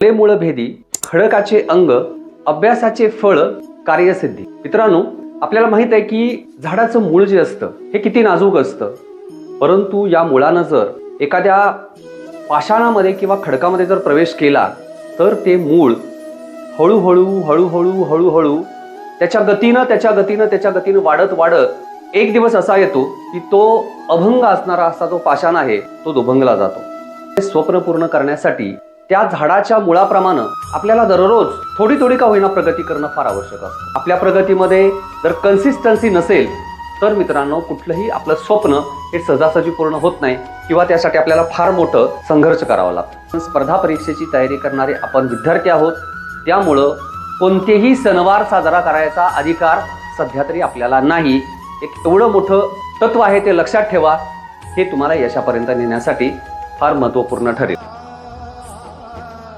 फुले मुळ भेदी खडकाचे अंग अभ्यासाचे फळ कार्यसिद्धी. मित्रांनो आपल्याला माहीत आहे की झाडाचं मूळ जे असतं हे किती नाजूक असतं. परंतु या मुळानं जर एखाद्या पाषाणामध्ये किंवा खडकामध्ये जर प्रवेश केला तर ते मूळ हळूहळू हळूहळू हळूहळू त्याच्या गतीनं त्याच्या गतीनं त्याच्या गतीनं वाढत वाढत एक दिवस असा येतो की तो अभंग असणारा असा जो पाषाण आहे तो दुभंगला जातो. हे स्वप्न पूर्ण करण्यासाठी त्या झाडाच्या मुळाप्रमाणे आपल्याला दररोज थोडी थोडी का होईना प्रगती करणं फार आवश्यक असतं. आपल्या प्रगतीमध्ये जर कन्सिस्टन्सी नसेल तर मित्रांनो कुठलंही आपलं स्वप्न हे सहजासहजी पूर्ण होत नाही किंवा त्यासाठी आपल्याला फार मोठं संघर्ष करावा लागतो. स्पर्धा परीक्षेची तयारी करणारे आपण विद्यार्थी आहोत. त्यामुळं कोणतेही सणवार साजरा करायचा अधिकार सध्या तरी आपल्याला नाही. एक एवढं मोठं तत्व आहे ते लक्षात ठेवा. हे तुम्हाला यशापर्यंत नेण्यासाठी फार महत्त्वपूर्ण ठरेल.